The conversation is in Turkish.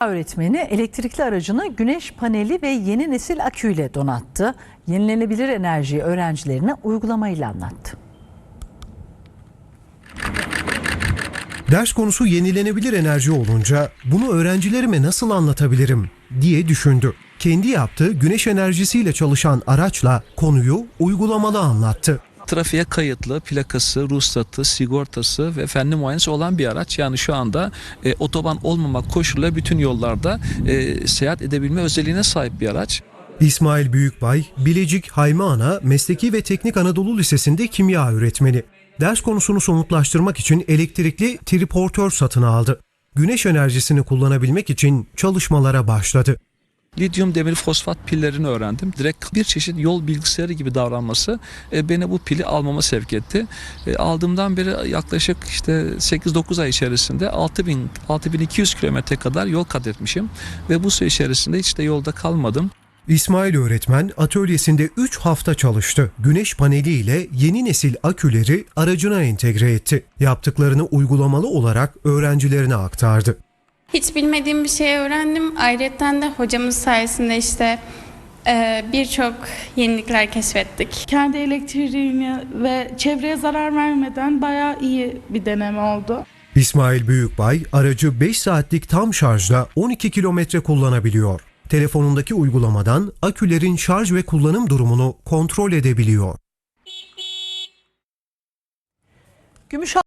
öğretmeni elektrikli aracını güneş paneli ve yeni nesil aküyle donattı. Yenilenebilir enerjiyi öğrencilerine uygulamayla anlattı. Ders konusu yenilenebilir enerji olunca bunu öğrencilerime nasıl anlatabilirim diye düşündü. Kendi yaptığı güneş enerjisiyle çalışan araçla konuyu uygulamalı anlattı. Trafiğe kayıtlı, plakası, ruhsatı, sigortası ve fenli muayenesi olan bir araç. Yani şu anda e, otoban olmamak koşuluyla bütün yollarda e, seyahat edebilme özelliğine sahip bir araç. İsmail Büyükbay, Bilecik Haymi Ana Mesleki ve Teknik Anadolu Lisesi'nde kimya öğretmeni. Ders konusunu somutlaştırmak için elektrikli triportör satın aldı. Güneş enerjisini kullanabilmek için çalışmalara başladı. Lityum demir fosfat pillerini öğrendim. Direkt bir çeşit yol bilgisayarı gibi davranması e, beni bu pili almama sevk etti. E, aldığımdan beri yaklaşık işte 8-9 ay içerisinde 6000 6200 kilometre kadar yol kat etmişim ve bu süre içerisinde hiç de yolda kalmadım. İsmail öğretmen atölyesinde 3 hafta çalıştı. Güneş paneliyle yeni nesil aküleri aracına entegre etti. Yaptıklarını uygulamalı olarak öğrencilerine aktardı. Hiç bilmediğim bir şey öğrendim. Ayrıca de hocamız sayesinde işte e, birçok yenilikler keşfettik. kendi elektriğini ve çevreye zarar vermeden bayağı iyi bir deneme oldu. İsmail Büyükbay aracı 5 saatlik tam şarjla 12 kilometre kullanabiliyor. Telefonundaki uygulamadan akülerin şarj ve kullanım durumunu kontrol edebiliyor. Gümüşhane